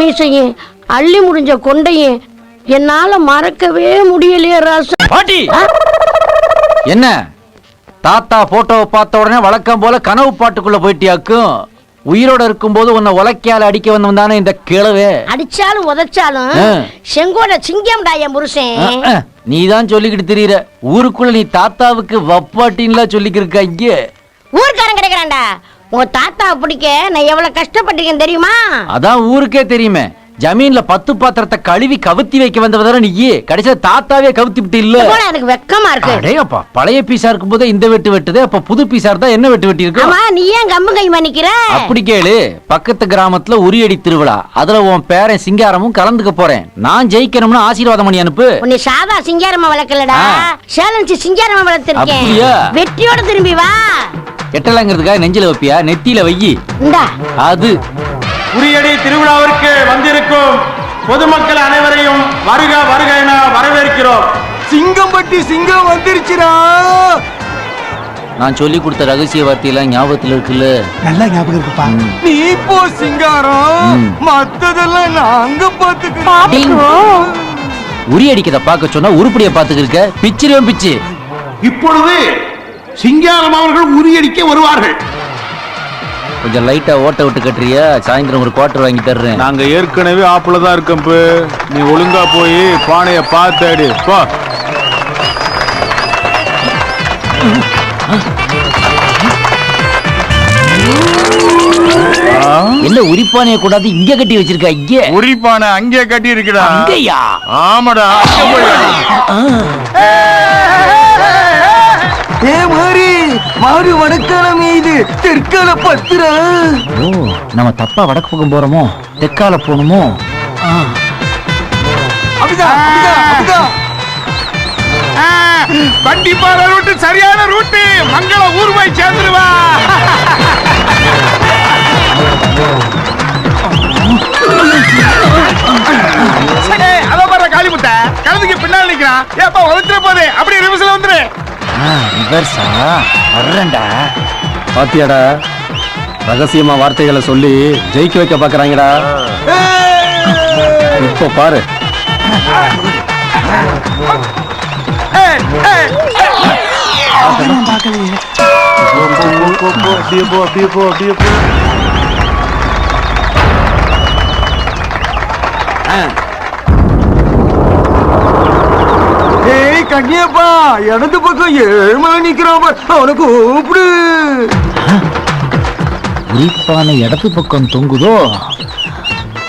மீசையும் அள்ளி முடிஞ்ச கொண்டையும் என்னால மறக்கவே முடியலையே ராசா. பாட்டி! என்ன? தாத்தா போட்டோவை பார்த்த உடனே வழக்கம் போல கனவு பாட்டுக்குள்ள போயிட்டியாக்கும்? உயிரோட இருக்கும்போது உன்னை உலக்கையால அடிக்க வந்தவன் தானே இந்த கிழவே அடிச்சாலும் உதைச்சாலும். செங்கோட சிங்கம்டா என் புருஷன். நீ தான் சொல்லிக்கிட்டு திரியிற. ஊருக்குள்ள நீ தாத்தாவுக்கு வப்பாட்டின்லாம் சொல்லிக்கிருக்க இங்கே ஊர்க்காரன் கிடைக்கிறான்டா. உங்க தாத்தாவை பிடிக்க நான் எவ்வளவு கஷ்டப்பட்டிருக்கேன் தெரியுமா? அதான் ஊருக்கே தெரியுமே. ஜமீன்ல பத்து பாத்திரத்தை கழுவி கவுத்தி வைக்க வந்தவதான நீ கடைசியா தாத்தாவே கவுத்தி விட்டு இல்ல. எனக்கு வெக்கமா இருக்கு. அடேயப்பா பழைய பீஸா இருக்கும் போதே இந்த வெட்டு வெட்டுது அப்ப புது பீஸா இருந்தா என்ன வெட்டு வெட்டி இருக்கு ஆமா நீ ஏன் கம்பு கை நிக்கிற அப்படி கேளு. பக்கத்து கிராமத்துல உரியடி திருவிழா. அதுல உன் பேரன் சிங்காரமும் கலந்துக்க போறேன். நான் ஜெயிக்கணும்னு ஆசீர்வாதம் பண்ணி அனுப்பு. உன்னை சாதா சிங்காரமா வளர்க்கலடா. சேலஞ்சு சிங்காரமா வளர்த்திருக்கேன்? வெற்றியோட திரும்பி வா. எட்டலங்கிறதுக்காக நெஞ்சில வைப்பியா? நெத்தியில வையி அது. உரியடி திருவிழாவிற்கு வந்திருக்கும் பொதுமக்கள் அனைவரையும் வருக வருக என வரவேற்கிறோம். சிங்கம்பட்டி சிங்கம் வந்துருச்சுடா. நான் சொல்லி கொடுத்த ரகசிய வார்த்தையெல்லாம் ஞாபகத்துல இருக்குல்ல? நல்லா ஞாபகம் இருக்குப்பா. நீ போ சிங்காரம். மத்ததெல்லாம் நாங்க பாத்துக்கிறோம். உரி அடிக்கத பார்க்க சொன்னா உருப்படியை பாத்துக்கிருக்க? பிச்சிருவேன் பிச்சு. இப்பொழுது சிங்காரம் அவர்கள் உரியடிக்க வருவார்கள். கொஞ்சம் லைட்டா ஓட்ட விட்டு கட்டுறியா? சாயந்தரம் ஒரு குவார்டர் வாங்கி தர்றேன். நாங்க ஏற்கனவே ஆப்புல தான் இருக்கோம் பு. நீ ஒழுங்கா போய் பானைய பார்த்தாடு போ. என்ன உரிப்பானைய கூடாது இங்க கட்டி வச்சிருக்க இங்க? உரிப்பானை அங்கே கட்டி இருக்குடா அங்கயா? ஆமாடா மாறி வடக்காலம் இது தெற்கால பத்துரா? ஓ நம்ம தப்பா வடக்கு பக்கம் போறோமோ? தெற்கால போகணுமோ? அப்படிதான் கண்டிப்பான ரூட்டு சரியான ரூட்டு. மங்கள ஊர் போய் சேர்ந்துருவா அதோ பாரு காளிமுட்டை கழுதுக்கு பின்னால் நிக்கிறான் ஏப்பா உதச்சிட போதே. அப்படியே ரிவர்ஸ்ல வந்துரு. ரிவர்ஸா வர்றேன்டா. பாத்தியாடா? ரகசியமா வார்த்தைகளை சொல்லி ஜெயிக்க வைக்க பாக்குறாங்கடா. இப்போ பாரு. அப்படியே போ அப்படியே போ அப்படியே போ கண்ணியப்பா இடது பக்கம் ஏழ்மலை நிக்கிறான் பார். அவனை கூப்பிடு. உரிப்பானை இடது பக்கம் தொங்குதோ?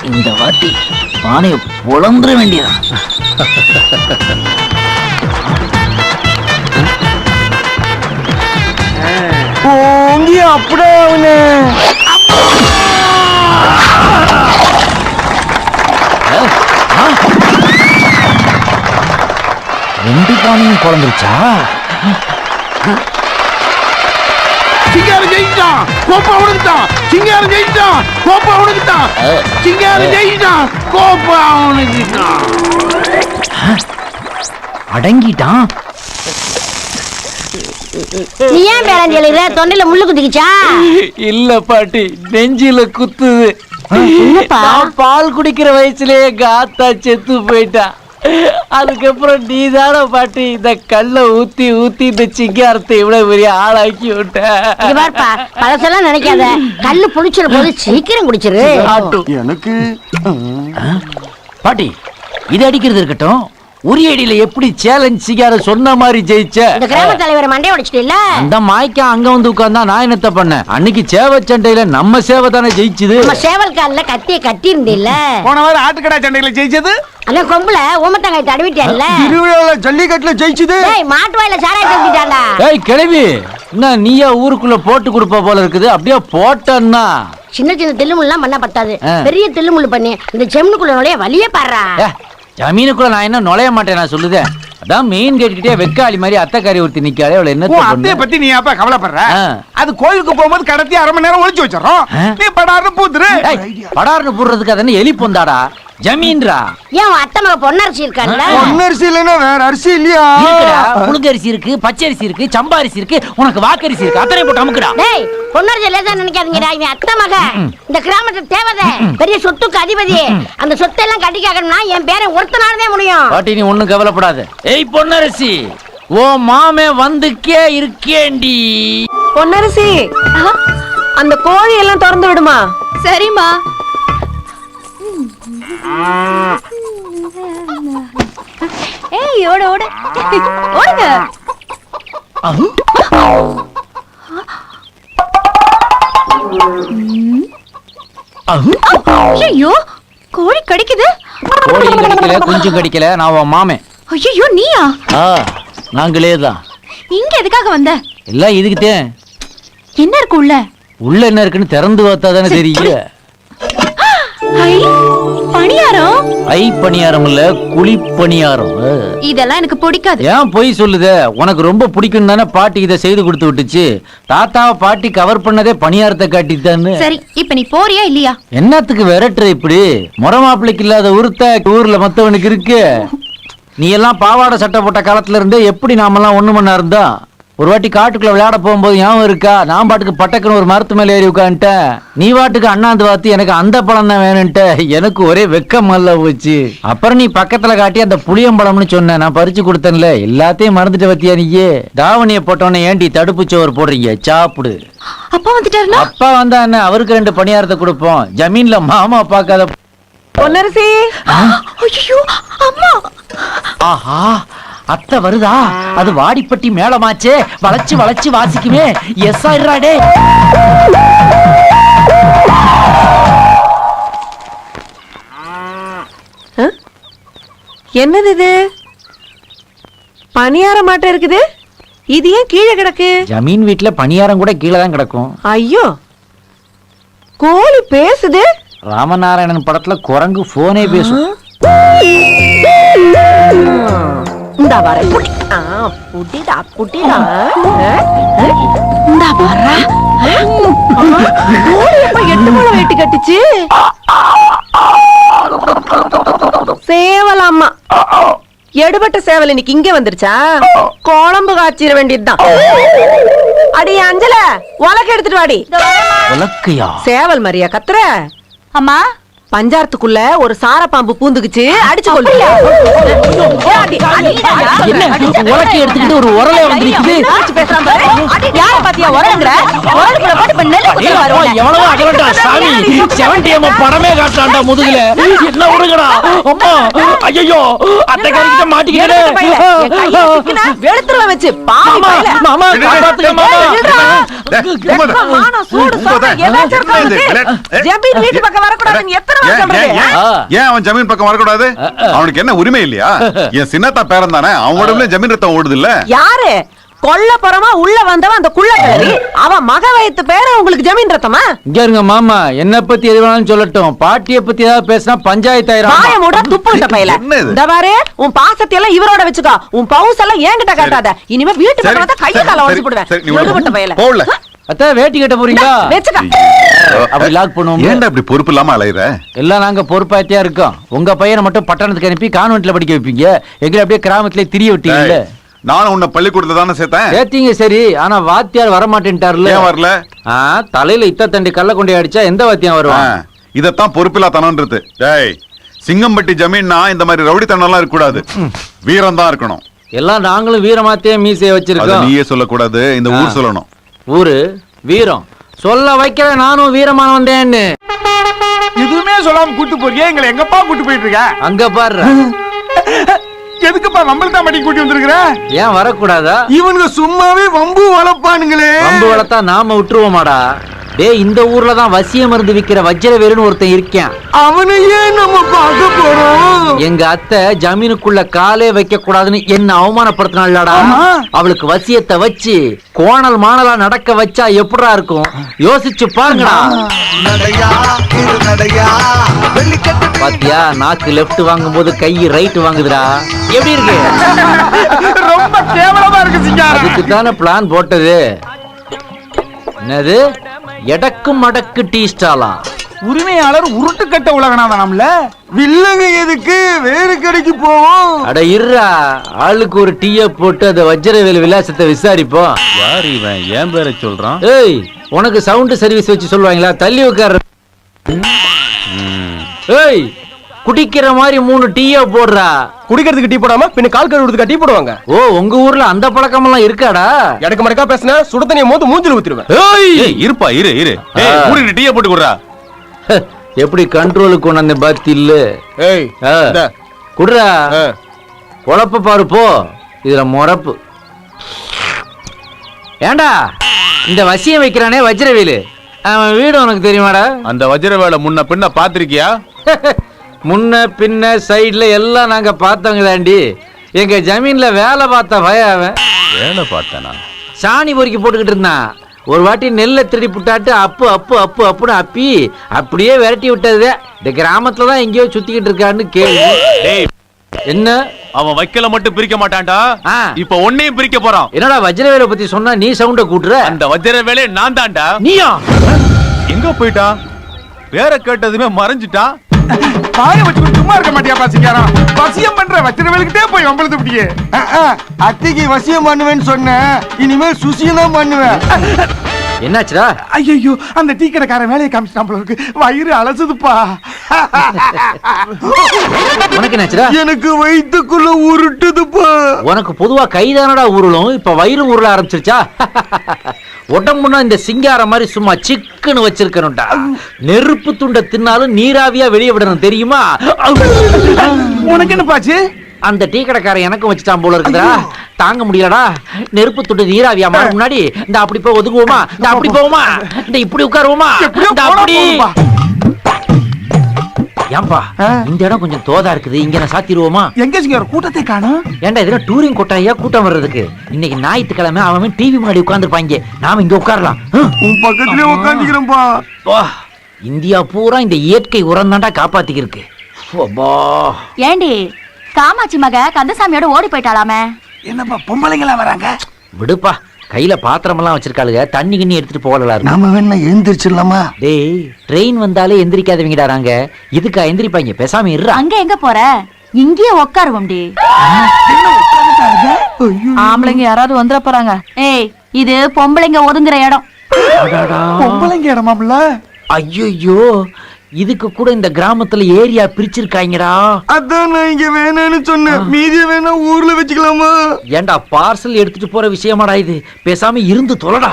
இந்த வாட்டி பானையை புலந்துட வேண்டியதான் ஓங்கி அப்படியே அவனு. ரெண்டு பானையும் குழந்துருச்சா? சிங்காரம் ஜெயிச்சான் கோப்பா உனக்குத்தான் சிங்காரம் ஜெயிச்சான் கோப்பா உனக்குத்தான் சிங்காரம் ஜெயிச்சான் கோப்பா உனக்குத்தான் அடங்கிட்டான் நீ ஏன் பேரன் தொண்டையில முள்ளு குத்திக்கிச்சா இல்ல பாட்டி நெஞ்சில குத்துது. பால் குடிக்கிற வயசுலயே எங்க ஆத்தா செத்து போயிட்டா. அதுக்கப்புறம் நீ தானே பாட்டி இந்த கல்லை ஊத்தி ஊத்தி இந்த சிங்காரத்தை இவ்வளவு பெரிய ஆளாக்கி விட்ட. பழசெல்லாம் நினைக்காத. கல்லு புளிச்சிட போது சீக்கிரம் குடிச்சிரு. எனக்கு பாட்டி இது அடிக்கிறது இருக்கட்டும். உரியடியில எப்படி சேலஞ்ச் சிங்காரம் சொன்ன மாதிரி ஜெயிச்ச? இந்த கிராம தலைவரை மண்டைய உடைச்சிட்டு இல்ல அந்த மாய்க்கா அங்க வந்து உட்கார்ந்தா நான் என்னத்த பண்ணேன்? அன்னைக்கு சேவை சண்டையில நம்ம சேவை தானே ஜெயிச்சுது? நம்ம சேவல் கால்ல கத்திய கட்டி இருந்தில்ல போன வாரம் ஆட்டுக்கடா சண்டையில ஜெயிச்சது? அந்த கொம்புல ஊமத்தங்காய் தடவிட்டேன்ல திருவிழால ஜல்லிக்கட்டுல ஜெயிச்சுது? டேய் மாட்டு வாயில சாராய் தூக்கிட்டாண்டா ஏய் கிளவி என்ன நீயா ஊருக்குள்ள போட்டு கொடுப்ப போல இருக்குது? அப்படியே போட்டன்னா. சின்ன சின்ன தில்லுமுல்லாம் பண்ண பத்தாது. பெரிய தில்லுமுள்ளு பண்ணி இந்த செம்னுக்குள்ள நுழைய வழியே பாடுறா. ஜமீனுக்குள்ள நான் என்ன நுழைய மாட்டேன் நான் சொல்லுதேன் அதான் மெயின் கேட்டுக்கிட்டே வெக்காளி மாதிரி அத்தைக்காரி ஒருத்தி நிக்காளே அவளை என்ன அத்தைய பத்தி நீ அப்ப கவலைப்படுற. அது கோயிலுக்கு போகும்போது கடத்தி அரை மணி நேரம் ஒளிச்சு வச்சிடறோம். நீ படாருன்னு பூத்துரு படார்னு போடுறதுக்கு அதென்ன எலி பொந்தாடா? ஜமீன்ரா. ஏன் அத்தை மக பொன்னரசி இருக்கான்ல? பொன்னரிசி இல்லைன்னா வேற அரிசி இல்லையா? இருக்குடா. புழுங்கரிசி இருக்கு பச்சரிசி இருக்கு சம்பாரிசி இருக்கு உனக்கு வாக்கரிசி இருக்கு. அத்தனை போட்டு அமுக்குடா. டேய் பொன்னரசி லேசா நினைக்காதீங்கடா. இவன் அத்தை மக. இந்த கிராமத்து தேவதை. பெரிய சொத்துக்கு அதிபதி. அந்த சொத்தெல்லாம் கட்டி கேட்கணும்னா என் பேரை ஒருத்தனாலதே முடியும். பாட்டி நீ ஒண்ணும் கவலைப்படாத. ஏய் பொன்னரசி ஓ மாமே வந்துக்கே இருக்கேண்டி பொன்னரசி அந்த கோழி எல்லாம் திறந்து விடுமா? சரிம்மா. ஏய் ஓடு ஓடு. ஓடுங்க. ஐயோ கோழி கடிக்குது. கோழியும் கடிக்கல குஞ்சும் கடிக்கல நான் உன் மாமே. ஐயோ நீயா? ஆ நாங்களே தான். இங்க எதுக்காக வந்த? எல்லாம் இதுக்குத்தேன் என்ன இருக்கு உள்ள? உள்ள என்ன இருக்குன்னு திறந்து பார்த்தா தானே தெரியும் ஐ. பணியாரம்? ஐ பணியாரம் இல்ல குழி பணியாரம். இதெல்லாம் எனக்கு பிடிக்காது. ஏன் பொய் சொல்லுதே? உனக்கு ரொம்ப பிடிக்கும் தானே பாட்டி இதை செய்து கொடுத்து விட்டுச்சு. தாத்தாவை பாட்டி கவர் பண்ணதே பணியாரத்தை காட்டித்தான்னு சரி இப்ப நீ போறியா இல்லையா? என்னத்துக்கு விரட்டுற இப்படி? முறை மாப்பிள்ளைக்கு இல்லாத உருத்த ஊர்ல மத்தவனுக்கு இருக்கு. நீ எல்லாம் பாவாடை சட்டை போட்ட காலத்துல இருந்தே எப்படி நாமெல்லாம் ஒண்ணு மண்ணா இருந்தா? ஒரு வாட்டி காட்டுக்குள்ள விளையாட போகும்போது ஞாபகம் இருக்கா? நான் பாட்டுக்கு பட்டக்குன்னு ஒரு மரத்து மேல ஏறி உட்காந்துட்டேன் நீ பாட்டுக்கு அண்ணாந்து பார்த்து எனக்கு அந்த பழம் தான் வேணும்ட்ட எனக்கு ஒரே வெக்கம் அல்ல போச்சு. அப்புறம் நீ பக்கத்துல காட்டி அந்த புளியம்பழம்னு சொன்ன. நான் பறிச்சு கொடுத்தேன்ல. எல்லாத்தையும் மறந்துட்டு பத்தியா நீயே? தாவணியை போட்டோன்னே ஏண்டி தடுப்பு சோறு போடுறீங்க? சாப்பிடு. அப்பா வந்துட்டாருனா அப்பா வந்தா என்ன அவருக்கு ரெண்டு பணியாரத்தை கொடுப்போம். ஜமீன்ல மாமா பார்க்காத பொன்னரசி! ஐயோ அம்மா! ஆஹா! அத்தை வருதா? அது வாடிப்பட்டி மேளமாச்சே. வளைச்சு வளைச்சு வாசிக்குமே. எஸ் ஆயிடுறாடே என்னது இது? பணியார மாட்டம் இருக்குது? இது ஏன் கீழே கிடக்கு? ஜமீன் வீட்டுல பணியாரம் கூட கீழே தான் கிடக்கும். ஐயோ! கோழி பேசுது? ராமநாராயணன் படத்துல குரங்கு போனே பேசும். இந்தா வர. புடி ஆ புடிடா புடிடா இந்தா வர. எட்டு முளை வெட்டி கட்டுச்சு? சேவலாமா எடுபட்ட சேவல் இன்னைக்கு இங்க வந்துருச்சா? குழம்பு காய்ச்சிட வேண்டியதுதான். அடி அஞ்சல உலக எடுத்துட்டு வாடி. உலக்கையா? சேவல் மரியா கத்துற? அம்மா பஞ்சாரத்துக்குள்ள ஒரு சார பாம்பு பூந்துக்குச்சு அடிச்சு கொள்ளு என்ன? உலக்கை எடுத்துக்கிட்டு ஒரு உரலை வந்துருக்குது. எவ்வளவு அகலண்டா? சாமி செவன்டி எம் படமே காட்டாண்டா முதுகுல. என்ன விடுங்கடா அம்மா ஐயோ அத்தை கறிக்கிட்ட மாட்டிக்கிட்டே. வெளுத்துருவ வச்சு. பாவி மாமா பயல. மாமா ஜமீன் பக்கம் வரக்கூடாது. அவனுக்கு என்ன உரிமை இல்லையா? என் சின்னத்தா பேரன் தானே. அவன் உடம்புல ஜமீன் ரத்தம் ஓடுது இல்ல யாரு? கொல்லப்புறமா உள்ள வந்தவன் அந்த குள்ள கிளவி அவன் மக வயத்து பேர உங்களுக்கு ஜமீன் ரத்தமா? இங்க இருங்க மாமா. என்ன பத்தி எது வேணாலும் சொல்லட்டும். பாட்டிய பத்தி ஏதாவது பேசினா பஞ்சாயத்து வாய ஆயிரம் மூட துப்பு விட்ட பையல? இந்த பாரு உன் பாசத்தை எல்லாம் இவரோட வச்சுக்கோ. உன் பவுஸ் எல்லாம் என்கிட்ட காட்டாத. இனிமே வீட்டு பக்கம் வந்தா கைய கால உடச்சு போடுவேன். பையல. அத்தை வேட்டி கட்ட போறீங்களா? வச்சுக்க. அப்படி லாக் பண்ணுவோம். ஏன்டா இப்படி பொறுப்பு இல்லாம அலையுற? எல்லாம் நாங்க பொறுப்பாத்தியா இருக்கோம். உங்க பையனை மட்டும் பட்டணத்துக்கு அனுப்பி கான்வென்ட்ல படிக்க வைப்பீங்க. எங்களை அப்படியே கிராமத்திலே திரிய விட்டீங்கல்ல. ஏய், நானும் உன்னை பள்ளிக்கூடத்துல தானே சேர்த்தேன். ஏத்தீங்க சரி. ஆனா வாத்தியார் வர மாட்டேன்ட்டார்ல ஏன் வரல? தலையில இத்த தண்டி கள்ள கொண்டு அடிச்சா எந்த வாத்தியம் வருவான் இதத்தான் பொறுப்பில்லா தனம்ன்றது டேய் சிங்கம்பட்டி ஜமீன்னா இந்த மாதிரி ரவுடித்தனம் எல்லாம் இருக்க கூடாது வீரம் தான் இருக்கணும். எல்லாம் நாங்களும் வீரமாத்தே மீசைய அத வச்சிருக்கோம் நீயே சொல்லக்கூடாது. இந்த ஊர் சொல்லணும். ஊரு வீரம். சொல்ல வைக்கிற நானும் வீரமா வந்தேன்னு. எதுவுமே சொல்லாம கூட்டு போறியே? எங்களை எங்கப்பா கூட்டு போயிட்டு இருக்க? அங்க பாரு. எதுக்குப்பா நம்மள தான் மடிக்கு கூட்டி வந்திருக்கிற? ஏன் வரக்கூடாதா? இவனுங்க சும்மாவே வம்பு வளர்ப்பானுங்களே பம்பு வளர்த்தா நாம விட்டுருவோமாடா. டேய் இந்த ஊர்ல தான் வசிய மருந்து விக்கிற வஜ்ரவேலுன்னு ஒருத்தன் இருக்கேன். அவனையே நம்ம பார்க்க போறோம்? எங்க அத்தை ஜமீனுக்குள்ள காலே வைக்க கூடாதுன்னு என்ன அவமானப்படுத்தினாள்டா அவளுக்கு வசியத்தை வச்சு கோணல் மாணலா நடக்க வச்சா எப்படிடா இருக்கும்? யோசிச்சு பாருங்கடா. பாத்தியா நாக்கு லெஃப்ட் வாங்கும் போது கை ரைட் வாங்குதுடா. எப்படி இருக்கு? ரொம்ப கேவலமா இருக்கு சிங்காரம் அதுக்கு தானே பிளான் போட்டது. என்னது? எடக்கு மடக்கு டீ ஸ்டாலா உரிமையாளர் உருட்டு கட்ட உலகனாதானாம்ல வில்லங்க எதுக்கு? வேறு கடைக்கு போவோம். அட இருடா ஆளுக்கு ஒரு டீய போட்டு அந்த வஜ்ரவேல் விலாசத்தை விசாரிப்போம். யார் இவன்? ஏன் பேரை சொல்றான்? ஏய் உனக்கு சவுண்ட் சர்வீஸ் வச்சு சொல்லுவாங்களா? தள்ளி உட்கார ஏய் குடிக்கிற மாதிரி மூணு டீய போடுறா. குடிக்கிறதுக்கு டீ போடாம பின்ன கால் கழுவுறதுக்கு டீ போடுவாங்க. ஓ உங்க ஊர்ல அந்த பழக்கமெல்லாம் இருக்காடா? எனக்கு மடக்கா பேசினா சுட தண்ணியை மோந்து மூஞ்சில ஊத்திடுவேன். ஏய்! ஏய் இருப்பா இரு இரு. ஏய். மூடிட்டு டீயை போட்டு குடுறா. எப்படி கண்ட்ரோலுக்கு கொண்டு வந்த பாத்தி இல்ல? ஏய். குடுறா. ஆ. குழப்ப பாரு போ. இதுல முறப்பு ஏண்டா? இந்த வசியம் வைக்கிறானே வஜ்ரவேலு. அவன் வீடு உனக்கு தெரியுமாடா? அந்த வஜ்ர வேலை முன்ன பின்ன பாத்திருக்கியா முன்ன பின்ன சைடுல எல்லாம் நாங்க பார்த்தவங்க தாண்டி எங்க ஜமீன்ல வேலை பார்த்த பய அவன். வேலை பார்த்தனா? சாணி பொறுக்கி போட்டுக்கிட்டு இருந்தான். ஒரு வாட்டி நெல்லை திருடி புட்டாட்டு அப்பு அப்பு அப்பு அப்புன்னு அப்பி அப்படியே விரட்டி விட்டது. இந்த கிராமத்துல தான் எங்கேயோ சுத்திக்கிட்டு இருக்கான்னு கேள்வி. என்ன? அவன் வைக்கல மட்டும் பிரிக்க மாட்டான்டா. ஆ. இப்ப ஒன்னையும் பிரிக்க போறான். என்னடா வஜ்ரவேலை பத்தி சொன்னா நீ சவுண்ட கூட்டுற? அந்த வஜ்ர வேலையை நான் தான்டா நீயா? எங்க போயிட்டான் பேரை கேட்டதுமே மறைஞ்சிட்டான் பாய வச்சுக்கிட்டு சும்மா இருக்க மாட்டியா பாசிக்காரன் வசியம் பண்ற வச்சிருவேலுக்கிட்டே போய் வம்பளது இப்படியே அத்தைக்கு வசியம் பண்ணுவேன்னு சொன்னேன். இனிமேல் சுசியம் தான் பண்ணுவேன். என்னாச்சுடா? ஐயோ அந்த டீ கடைக்காரன் வேலையை காமிச்சிட்டான் போல இருக்கு. வயிறு அலசுதுப்பா. உனக்கு என்னாச்சுடா? எனக்கு வயித்துக்குள்ள உருட்டுதுப்பா. உனக்கு பொதுவா கைதானடா உருளும். இப்ப வயிறு உருள ஆரம்பிச்சிருச்சா? உடம்புனா இந்த சிங்காரம் மாதிரி சும்மா சிக்குன்னு வச்சிருக்கணும்டா. நெருப்பு துண்டை தின்னாலும் நீராவியா வெளியே விடணும் தெரியுமா? உனக்கு என்ன பாச்சு அந்த டீ கடைக்காரன் எனக்கும் வச்சுட்டான் போல இருக்குதா தாங்க முடியலடா. நெருப்பு துண்டு நீராவியா மாற முன்னாடி இந்த அப்படி போய் ஒதுங்குவோமா? இந்த அப்படி போவோமா? இந்த இப்படி உட்காருவோமா? இந்த அப்படி. ஏன்பா இந்த இடம் கொஞ்சம் தோதா இருக்குது. இங்க நான் சாத்திடுவோமா? எங்க கூட்டத்தை காணும். ஏன்டா இதெல்லாம் டூரிங் கொட்டாயா கூட்டம் வர்றதுக்கு? இன்னைக்கு ஞாயிற்றுக்கிழமை அவன் டிவி முன்னாடி உட்கார்ந்துருப்பாங்க. நாம இங்க உட்காரலாம். உன் பக்கத்துலயே உட்காந்துக்கிறேன்பா வா. இந்தியா பூரா இந்த இயற்கை உரம் தாண்டா காப்பாத்திக்கிருக்கு. அப்பா. ஏண்டி காமாட்சி மக கந்தசாமியோட ஓடி போயிட்டாளாமே. என்னப்பா பொம்பளைங்களா வராங்க? விடுப்பா கையில பாத்திரமெல்லாம் வச்சிருக்காளுங்க. தண்ணி கிண்ணி எடுத்துட்டு போகலாம் இருக்கும் நாம வேணா எழுந்திரிச்சிடலாமா? டேய் ட்ரெயின் வந்தாலே எந்திரிக்காதவங்கடா நாங்க இதுக்கா எந்திரிப்பாங்க பேசாம இருறா அங்க எங்க போற? இங்கேயே உட்காருவோம்டி ஆம்பளைங்க யாராவது வந்துட போறாங்க. ஏய் இது பொம்பளைங்க ஒதுங்குற இடம். பொம்பளைங்க இடமாம்ல ஐயோ இதுக்கு கூட இந்த கிராமத்துல ஏரியா பிரிச்சிருக்காங்கடா. அதான் நான் இங்க வேணாம்னு சொன்னேன். மீதிய வேணா ஊர்ல வச்சுக்கலாமா? ஏன்டா பார்சல் எடுத்துட்டு போற விஷயமாடா இது? பேசாம இருந்து தொலைடா.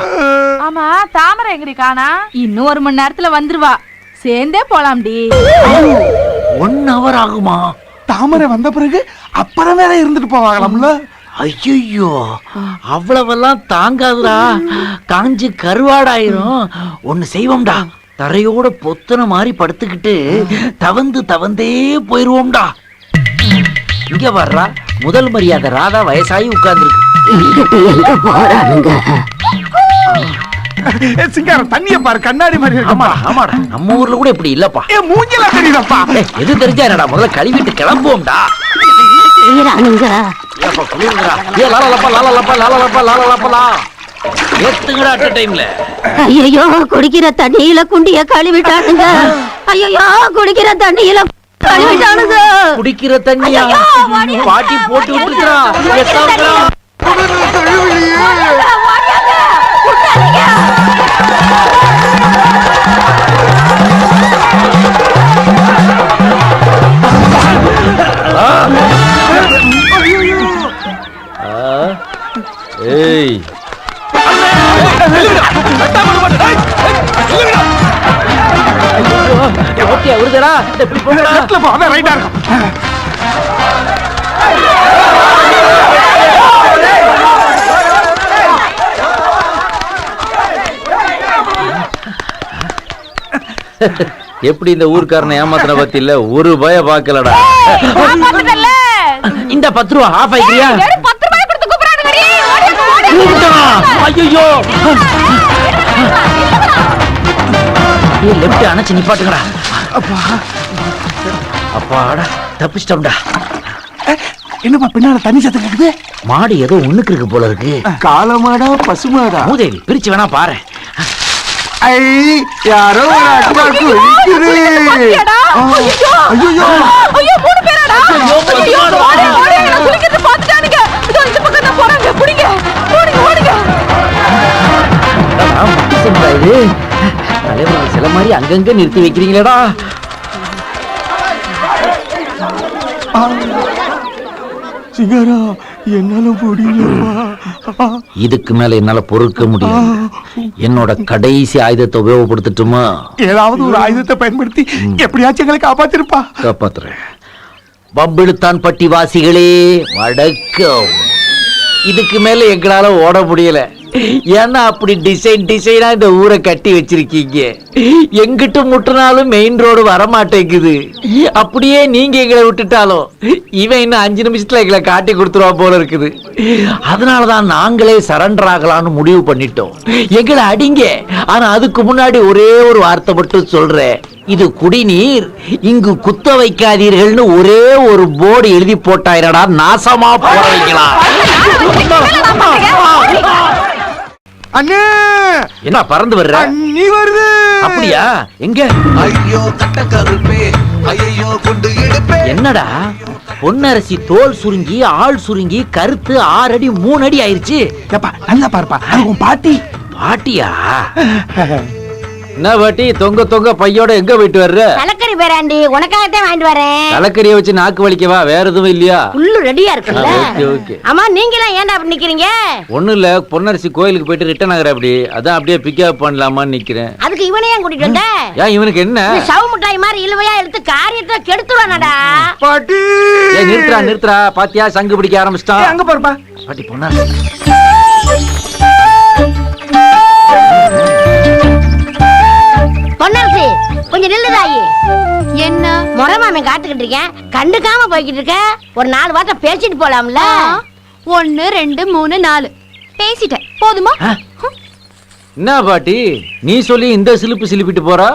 ஆமா தாமரை எங்கடி காணா? இன்னும் ஒரு மணி நேரத்துல வந்துருவா. சேர்ந்தே போலாம்டி. ஒன் ஹவர் ஆகுமா? தாமரை வந்த பிறகு அப்புறம் வேற இருந்துட்டு போவாங்களாம்ல? ஐயோ அவ்வளவெல்லாம் தாங்காதுடா. காஞ்சு கருவாடாயிரும். ஒன்னு செய்வோம்டா. தரையோட பொத்தன மாதிரி படுத்துக்கிட்டு தவந்து தவந்தே போயிருவோம்டா. இங்க வர்றா. முதல் மரியாதை ராதா வயசாகி உட்கார்ந்துருக்கு. சிங்காரம் தண்ணிய பாரு கண்ணாடி மாதிரி ஆமா ஆமாடா நம்ம ஊர்ல கூட இப்படி இல்லப்பா. ஏ மூஞ்சல தெரியுதப்பா. ஏய், எது தெரிஞ்சா என்னடா முதல்ல கழுவிட்டு கிளம்புவோம்டா. செய்யறானுங்க ஏப்பா, குளிருதுடா. ஏ, லாலலப்பா, லாலலப்பா, லாலலப்பா, லாலலப்பா, லா. ஏத்துங்கடா. ஐயோ குடிக்கிற தண்ணியில குண்டிய கழுவிட்டானுங்க. ஐயோ குடிக்கிற தண்ணியில கழுவிட்டானுங்க. குடிக்கிற தண்ணியா. பாட்டி போட்டு எத்தாங்கடா ஏய் ஓகே வருதுடா இந்த இப்படி போங்கடா லெஃப்ட்ல போ அதான் ரைட்டா இருக்கும் எப்படி இந்த ஊர்க்காரனை ஏமாத்தின பத்தி இல்ல ஒரு பய பாக்கலடா இந்த பத்து ரூபா ஆஃப் ஆயிக்கிறியா பத்து ரூபாய் கொடுத்து கூப்பிடானுங்கடி ஐயோ லெஃப்ட் அணைச்சு நிப்பாட்டுங்கடா அப்பாடா தப்பிச்சிட்டோம்டா என்னப்பா பின்னால தண்ணி சத்தம் கேக்குது மாடு ஏதோ ஒண்ணுக்கு இருக்கு போல இருக்கு காலமாடா பசுமாடா மூதேவி பிரிச்சு வேணா பாரு ஐ யாரோ ஒரு அக்கா குளிக்குது பாத்தியாடா? ஐயோ! ஐயோ ஐயோ, மூணு பேராடா? ஐயோ, ஓடு, சம்பா இது தலைவர் சில மாதிரி அங்கங்க நிறுத்தி வைக்கிறீங்களேடா. சிங்காரா என்னால முடியலப்பா. இதுக்கு மேல என்னால பொறுக்க முடியும் என்னோட கடைசி ஆயுதத்தை உபயோகப்படுத்தட்டுமா? ஏதாவது ஒரு ஆயுதத்தை பயன்படுத்தி எப்படியாச்சும் எங்களை காப்பாத்திருப்பா. காப்பாத்துறேன். பம்பிழுத்தான் பட்டி வாசிகளே வணக்கம் இதுக்கு மேல எங்களால ஓட முடியல. ஏன்னா அப்படி டிசைன் டிசைனா இந்த ஊரை கட்டி வச்சிருக்கீங்க எங்கிட்ட முட்டினாலும் மெயின் ரோடு வரமாட்டேங்குது அப்படியே நீங்க எங்களை விட்டுட்டாலும் இவன் இன்னும் அஞ்சு நிமிஷத்துல எங்களை காட்டி கொடுத்துருவா போல இருக்குது அதனாலதான் நாங்களே சரண்டர் ஆகலாம்னு முடிவு பண்ணிட்டோம் எங்களை அடிங்க ஆனா அதுக்கு முன்னாடி ஒரே ஒரு வார்த்தை மட்டும் சொல்றேன் இது குடிநீர் இங்கு குத்த வைக்காதீர்கள்னு ஒரே ஒரு போர்டு எழுதி போட்டாயிரடா நாசமா போட வைக்கலாம் அண்ணே! என்ன பறந்து வர்ற? அண்ணி வருது! அப்படியா? எங்க? ஐயோ கட்ட கருப்பே. ஐயோ குண்டு எடுப்பே என்னடா? பொன்னரசி தோல் சுருங்கி ஆள் சுருங்கி கருத்து ஆறு அடி மூணு அடி ஆயிருச்சு. ஏப்பா நல்லா பாருப்பா. உன் பாட்டி. பாட்டியா? என்ன பாட்டி? தொங்க தொங்க பையோட எங்க போயிட்டு வர்ற? தலைக்கறி பேராண்டி உனக்காகத்தான் வாங்கிட்டு வரேன். தலைக்கறிய வச்சு நாக்கு வலிக்கவா? வேற எதுவும் இல்லையா? புல்லு ரெடியா இருக்குல்ல? Okay okay. ஆமா நீங்களாம் ஏன்டா அப்படி நிக்கிறீங்க? ஒண்ணும் இல்ல பொன்னரசி கோயிலுக்கு போயிட்டு ரிட்டர்ன் ஆகுற அப்படி அதான் அப்படியே பிக்கப் பண்ணலாமான்னு நிக்கிறேன். அதுக்கு இவனையும் கூட்டிட்டு வந்த? ஏன் இவனுக்கு என்ன? சவு முட்டாய் மாதிரி இழுவையா எடுத்து காரியத்தை கெடுத்துருவானடா. பாட்டி! ஏய் நிறுத்துறா நிறுத்துறா பாத்தியா சங்கு பிடிக்க ஆரம்பிச்சிட்டான். அங்க பாருப்பா. பாட்டி பொண்ணா பொன்னரசி கொஞ்சம் நில்லுதாயி. என்ன? முறமாமே காத்துக்கிட்டு இருக்கேன். கண்டுக்காம போய்கிட்டு இருக்க. ஒரு நாலு வார்த்தை பேசிட்டு போலாம்ல. ஒன்னு ரெண்டு மூணு நாலு. பேசிட்டேன். போதுமா? என்ன பாட்டி? நீ சொல்லி இந்த சிலிப்பு சிலிப்பிட்டு போறா?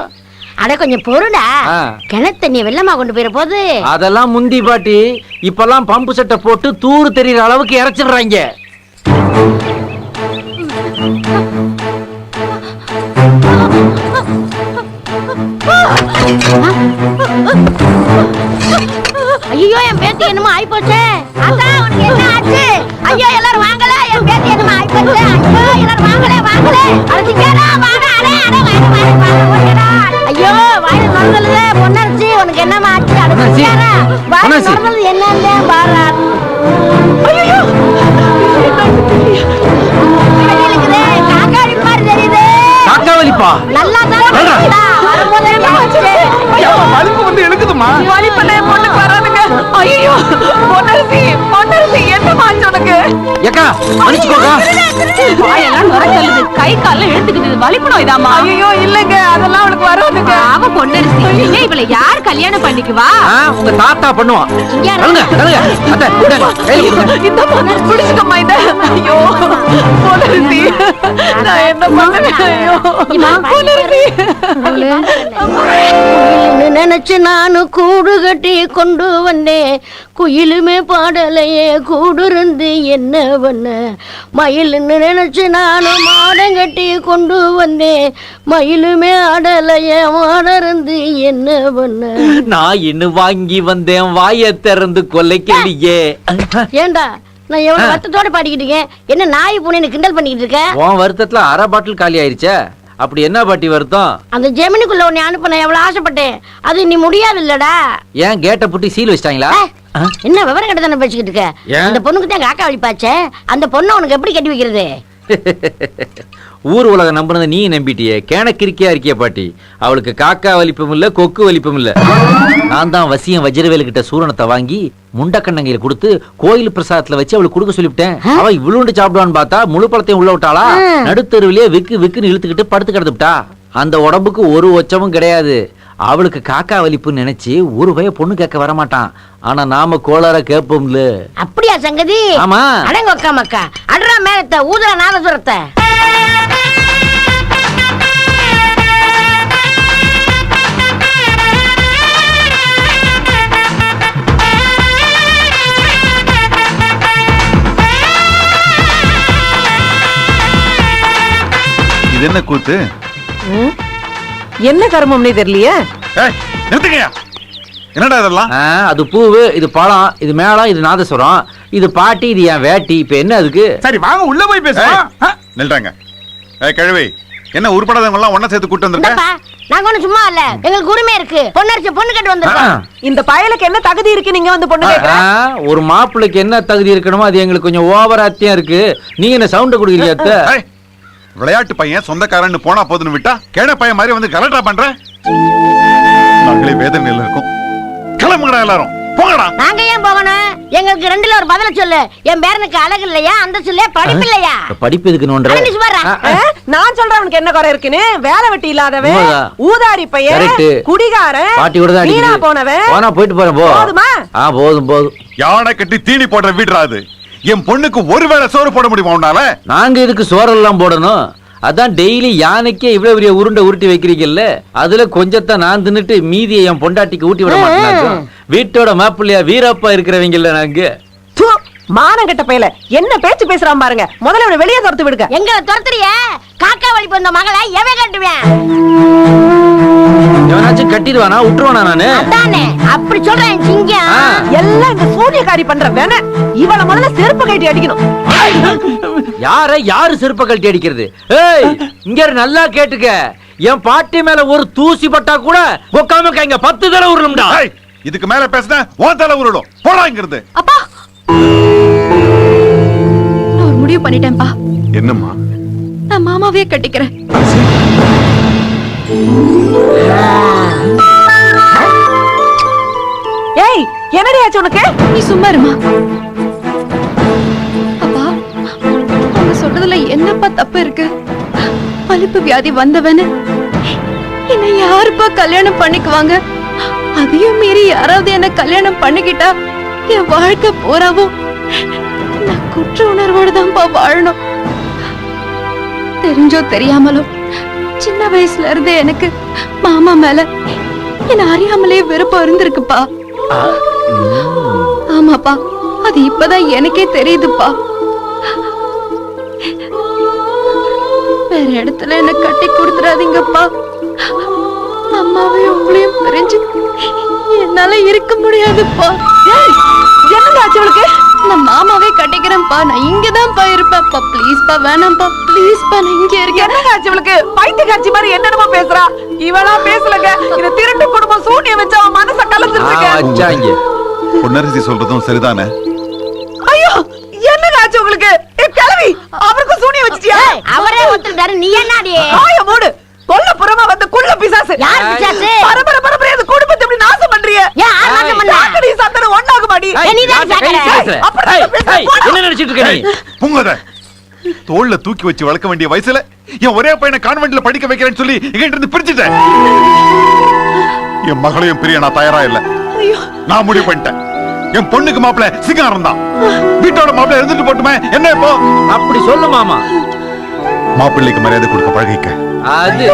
அட கொஞ்சம் பொருடா. கிணத்து தண்ணிய வெள்ளமா கொண்டு போயிட போது அதெல்லாம் முந்தி பாட்டி. இப்பெல்லாம் பம்பு செட்டை போட்டு தூரு தெரியுற அளவுக்கு இறைச்சிடுறாங்க. ஐயோ என் பேத்தி என்னமோ ஆயிப்போச்சே. அத்தா உனக்கு என்ன ஆச்சு? ஐயோ எல்லாரும் வாங்கல. என் பேத்தி என்னமோ ஆயிப்போச்சே. ஐயோ எல்லாரும் வாங்கல வாங்கல. அடிச்சிக்கடா வாங்க. அடே அடே வாங்க வாங்க வாங்க ஐயோ வாயில நுழைஞ்சது பொன்னரசி உனக்கு என்னமா ஆச்சு? அடிச்சிக்கடா வாயில. நுழைஞ்சது என்னன்னு பாரு. ஐயோ ஐயையோ, பொன்னரசி, பொன்னரசி, என்னம்மா உனக்கு? வாயெல்லாம் கை கால்ல இழுத்துக்குது. வலிப்பு நோய்தாம்மா ஐயையோ, இல்லைங்க, அதெல்லாம் அவளுக்கு வராதுங்க. அவ பொண்ணரிசி இவளை யார் கல்யாணம் பண்ணிக்குவா? உங்க தாத்தா கொடுங்க. இந்த பொண்ணு பிடிச்சுக்கம்மா இத. ஐயோ, பொன்னரசி, நான் என்ன பண்ணுவேன்? ஐயோ, நினைச்சு நானு கூடு கட்டி கொண்டு வந்தேன். குயிலுமே பாடலையே கூடு இருந்து என்ன பண்ண மயிலுன்னு நினைச்சு நானும் மாடம் கட்டி கொண்டு வந்தேன். மயிலுமே ஆடலையே மாடம் இருந்து என்ன பண்ண நான் இன்னும் வாங்கி வந்தேன் வாயை திறந்து கொல்லைக்கலையே ஏண்டா நான் எவ்வளவு வருத்தத்தோட பாடிக்கிட்டு இருக்கேன்? என்ன நாய் பூனைன்னு கிண்டல் பண்ணிக்கிட்டு இருக்க? உன் வருத்தத்துல அரை பாட்டில் காலி ஆயிருச்சே. அப்படி என்ன பாட்டி வருத்தம்? அந்த ஜெமினிக்குள்ள உன்னை அனுப்ப நான் எவ்வளவு ஆசைப்பட்டேன். அது நீ முடியாது இல்லடா ஏன் கேட்டை புட்டி சீல் வச்சிட்டாங்களா? என்ன விவரம் கிட்ட தானே பேசிக்கிட்டு இருக்க? அந்த பொண்ணுக்கு தான் காக்கா வழிப்பாச்சே அந்த பொண்ணை உனக்கு எப்படி கட்டி வைக்கிறது? ஊர் உலகம் நம்புனதை நீ நம்பிட்டியே. கேணக்கிருக்கியா இருக்கிய பாட்டி. அவளுக்கு காக்கா வலிப்பம் இல்ல கொக்கு வலிப்பம் இல்ல. நான் தான் வசியம் வஜ்ரவேலு கிட்ட சூரணத்தை வாங்கி முண்டக்கண்ணங்கையில கொடுத்து கோயில் பிரசாதத்துல வச்சு அவளுக்கு கொடுக்க சொல்லிவிட்டேன். அவ இவ்வளோண்டு சாப்பிடுவான்னு பார்த்தா முழு பழத்தையும் உள்ள விட்டாளா? நடுத்தருவிலே விக்கு விக்குன்னு இழுத்துக்கிட்டு படுத்து கிடந்துட்டா அந்த உடம்புக்கு ஒரு ஒச்சமும் கிடையாது. அவளுக்கு காக்கா வலிப்புன்னு நினைச்சு ஒரு பய பொண்ணு கேட்க வரமாட்டான். ஆனா நாம கோளார கேட்போம்ல. அப்படியா சங்கதி? ஆமா. அடங்க அக்கா மக்கா அட்ரா மேலத்தை ஊதுற நாதசுரத்தை இது என்ன கூத்து? என்ன கர்மம்னே தெரியலையே? ஏய் நிறுத்துங்கய்யா என்னடா இதெல்லாம்? அது பூவு இது பழம் இது மேளம் இது நாதஸ்வரம் இது பாட்டி இது என் வேட்டி இப்ப என்ன அதுக்கு? சரி வாங்க உள்ள போய் ஆ, நில்றாங்க. கிழவி என்ன உருப்படாதவங்க எல்லாம் ஒண்ணா சேர்த்து கூட்டு வந்திருக்க? இந்தப்பா நாங்க ஒண்ணும் சும்மா இல்ல. எங்களுக்கு உரிமை இருக்கு. பொண்ணரிச்ச பொண்ணு கட்டு வந்திருக்கோம். இந்த பயலுக்கு என்ன தகுதி இருக்கு நீங்க வந்து பொண்ணு ஆ, ஒரு மாப்பிள்ளைக்கு என்ன தகுதி இருக்கணுமோ அது எங்களுக்கு கொஞ்சம் ஓவராத்தியம் இருக்கு. நீங்க என்ன சவுண்ட்? ஏய், விளையாட்டு பையன் சொந்தக்காரன்னு போனா போதுன்னு விட்டா கேன பையன் மாதிரி வந்து கலட்டா பண்ற? நாங்களே வேதனையில இருக்கோம். கிளம்புங்கடா எல்லாரும். போங்கடா. நாங்க ஏன் போகணும்? எங்களுக்கு ரெண்டுல ஒரு பதில சொல்லு. என் பேரனுக்கு அழகு இல்லையா? அந்த சொல்லே படிப்பு இல்லையா? படிப்பு. ஆ, நான் சொல்றேன் அவனுக்கு என்ன குறை இருக்குன்னு? வேலை வெட்டி இல்லாதவன். ஊதாரி பையன். குடிகாரன் பாட்டி கூட தான். போனவன். போனா போயிட்டு போறேன் போ. போதுமா? ஆ போதும் போதும். யானை கட்டி தீனி போடுற வீடுறா அது. என் பொண்ணுக்கு ஒருவேளை சோறு போட முடியுமா உன்னால? நாங்க இதுக்கு சோறெல்லாம் போடணும்? அதான் டெய்லி யானைக்கே இவ்வளவு பெரிய உருண்டை உருட்டி வைக்கிறீங்கல்ல? அதுல கொஞ்சத்தை நான் தின்னுட்டு மீதியை என் பொண்டாட்டிக்கு ஊட்டி விட மாட்டேன் வீட்டோட மாப்பிள்ளையா வீரப்பா இருக்கிறவங்கல்ல நாங்க. மானம் கெட்ட பையல. என்ன பேச்சு பேசுறான் பாருங்க. முதல்ல இவனை வெளியே துரத்து விடுங்க. எங்களை துரத்துறிய? காக்கா வலிப்பு வந்த மகளை எவன் கட்டுவேன் எவனாச்சும் கட்டிடுவானா? விட்டுருவானா நானு? அதானே. அப்படி சொல்றேன் சிங்கம். எல்லாம் இந்த சூரியகாரி பண்ற வேண இவள முதல்ல செருப்பு கட்டி அடிக்கணும். யார யாரு செருப்ப கழட்டி அடிக்கிறது? ஏய் இங்க இரு, நல்லா கேட்டுக்க. என் பாட்டி மேல ஒரு தூசி பட்டா கூட உக்காம இங்க பத்து தடவை உருளும்டா. ஏய், இதுக்கு மேல பேசினா உன் தலை உருடும் போடா இங்கிருந்து. அப்பா. நான் ஒரு முடிவு பண்ணிட்டேன்ப்பா. என்னம்மா? நான் மாமாவே கட்டிக்கிறேன். ஏய் என்னடி ஆச்சு உனக்கு? நீ சும்மா இருமா. அப்பா அவங்க சொல்றதுல என்னப்பா தப்பு இருக்கு? பலிப்பு வியாதி வந்தவன்னு என்ன யாருப்பா கல்யாணம் பண்ணிக்குவாங்க? அதையும் மீறி யாராவது என்ன கல்யாணம் பண்ணிக்கிட்டா என் வாழ்க்கை பூராவும் நான் குற்ற உணர்வோட தான்ப்பா வாழணும். தெரிஞ்சோ தெரியாமலோ சின்ன வயசுல இருந்தே எனக்கு மாமா மேல என்ன அறியாமலே விருப்பம் இருந்திருக்குப்பா. ஆமாப்பா அது இப்பதான் எனக்கே தெரியுதுப்பா. வேற இடத்துல என்ன கட்டி கொடுத்துறாதீங்கப்பா அம்மாவையும் உங்களையும் பிரிஞ்சு என்னால இருக்க முடியாதுப்பா. ஆச்சு உனக்கு நான் மாமாவே கட்டிக்கிறேன்ப்பா. நான் இங்கதான்ப்பா இருப்பேன்ப்பா ப்ளீஸ்ப்பா வேணாம்ப்பா. ப்ளீஸ்ப்பா நான் இங்க இருக்கேன். என்னங்க ஆச்சு இவளுக்கு பைத்திய காட்சி மாதிரி என்னென்னமோ பேசுறா. இவளா பேசலங்க. இந்த திருட்டு குடும்பம் சூனியம் வச்சு அவன் மனச கலந்துருச்சுங்க வச்சாங்க பொன்னரசி சொல்றதும் சரிதானே? ஐயோ என்னங்க ஆச்சு உங்களுக்கு ஏ கிளவி அவருக்கும் சூனியம் வச்சிட்டியா? அவரே ஒத்துட்டாரு நீ என்னடி? ஆய மூடு. கொல்ல புறமா வந்த குள்ள பிசாசு. யார் பிசாசு? பரபர பரபர இந்த குடும்பத்தை இப்படி நாசம் பண்றியே ஏன் ஆர் நாசம் பண்ண? சாக்கடை சந்தனம் ஒண்ணாக மாடி ஏய், நீதான் சாக்கடை. அப்படிதான் பேசுற, போடா. என்ன நினைச்சிட்டு இருக்க நீ. புங்கத. தோல்ல தூக்கி வச்சு வளர்க்க வேண்டிய வயசுல என் ஒரே பையனை கான்வென்ட்ல படிக்க வைக்கிறேன்னு சொல்லி எங்கிட்ட இருந்து பிரிச்சுட்டேன் என் மகளையும் பிரிய நான் தயாரா இல்ல. நான் முடிவு பண்ணிட்டேன். என் பொண்ணுக்கு மாப்பிள்ள சிங்காரம் தான். வீட்டோட மாப்பிள்ள இருந்துட்டு போட்டுமே என்ன இப்போ? அப்படி சொல்லு மாமா. மாப்பிள்ளைக்கு மரியாதை கொடுக்க பழகிக்க. அது.